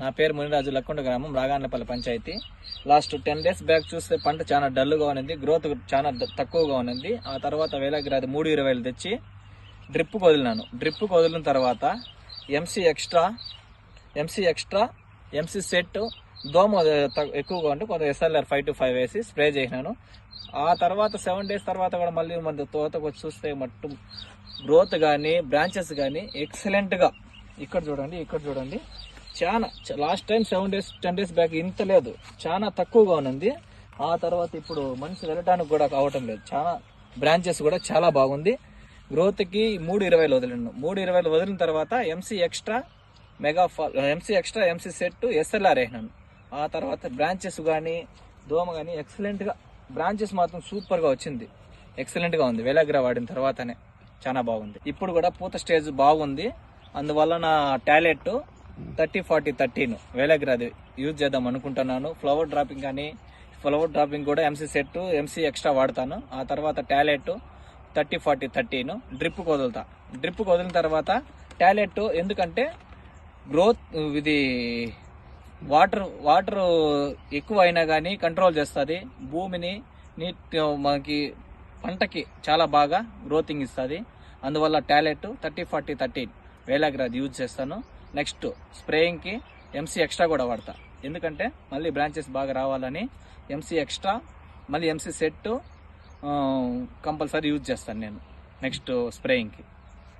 నా పేరు మునిరాజు లక్కొండ గ్రామం Raganapalli panchayat. Last ten days back చూస్తే పంట చాలా డల్గా ఉన్నది గ్రోత్ చాలా తక్కువగా ఉన్నది. ఆ తర్వాత వేలాగ్రాది మూడు ఇరవైలు తెచ్చి డ్రిప్కి వదిలినాను డ్రిప్కి వదిలిన తర్వాత MC extra MC extra MC set దోమ ఎక్కువగా ఉంటే కొంత ఎస్ఎల్ఆర్ ఫైవ్ టు ఫైవ్ వేసి స్ప్రే చేసినాను. ఆ తర్వాత సెవెన్ డేస్ తర్వాత కూడా మళ్ళీ మన తోతకు వచ్చి చూస్తే మట్టు గ్రోత్ కానీ బ్రాంచెస్ కానీ ఎక్సలెంట్గా ఇక్కడ చూడండి ఇక్కడ చూడండి. చాలా last time seven days ten days back ఇంత లేదు. చాలా తక్కువగా ఉన్నది. ఆ తర్వాత ఇప్పుడు మనిషి వెళ్ళటానికి కూడా కావటం లేదు. చాలా బ్రాంచెస్ కూడా చాలా బాగుంది. గ్రోత్కి మూడు ఇరవైలు వదిలిండు. మూడు ఇరవైలు వదిలిన తర్వాత MC extra mega fall MC extra MC set SLR వేసినాను. ఆ తర్వాత బ్రాంచెస్ కానీ దోమ కానీ ఎక్సలెంట్గా బ్రాంచెస్ మాత్రం సూపర్గా వచ్చింది. ఎక్సలెంట్గా ఉంది. వేలాగ్రా వాడిన తర్వాతనే. చాలా బాగుంది. ఇప్పుడు కూడా పూత స్టేజ్ బాగుంది. అందువల్ల నా టాలెట్ థర్టీ ఫార్టీ థర్టీన్. వేలాగ్రాది యూజ్ చేద్దాం అనుకుంటున్నాను. ఫ్లవర్ డ్రాపింగ్ కానీ ఫ్లవర్ డ్రాపింగ్ కూడా ఎంసీ సెట్ ఎంసీ ఎక్స్ట్రా వాడతాను. ఆ తర్వాత టాలెట్ థర్టీ ఫార్టీ థర్టీన్ డ్రిప్ వదులుతా డ్రిప్కి వదిలిన తర్వాత టాలెట్ ఎందుకంటే గ్రోత్ ఇది వాటర్ వాటర్ ఎక్కువ అయినా కానీ కంట్రోల్ చేస్తుంది. భూమిని నీట్ మనకి పంటకి చాలా బాగా గ్రోతింగ్ ఇస్తుంది. అందువల్ల టాలెట్ థర్టీ ఫార్టీ థర్టీన్ వేలాగ్రాది యూజ్ చేస్తాను. నెక్స్ట్ స్ప్రేయింగ్కి ఎంసీ ఎక్స్ట్రా కూడా వాడతా. ఎందుకంటే మళ్ళీ బ్రాంచెస్ బాగా రావాలని ఎంసీ ఎక్స్ట్రా మళ్ళీ ఎంసీ సెట్ కంపల్సరీ యూజ్ చేస్తాను నేను నెక్స్ట్ స్ప్రేయింగ్కి.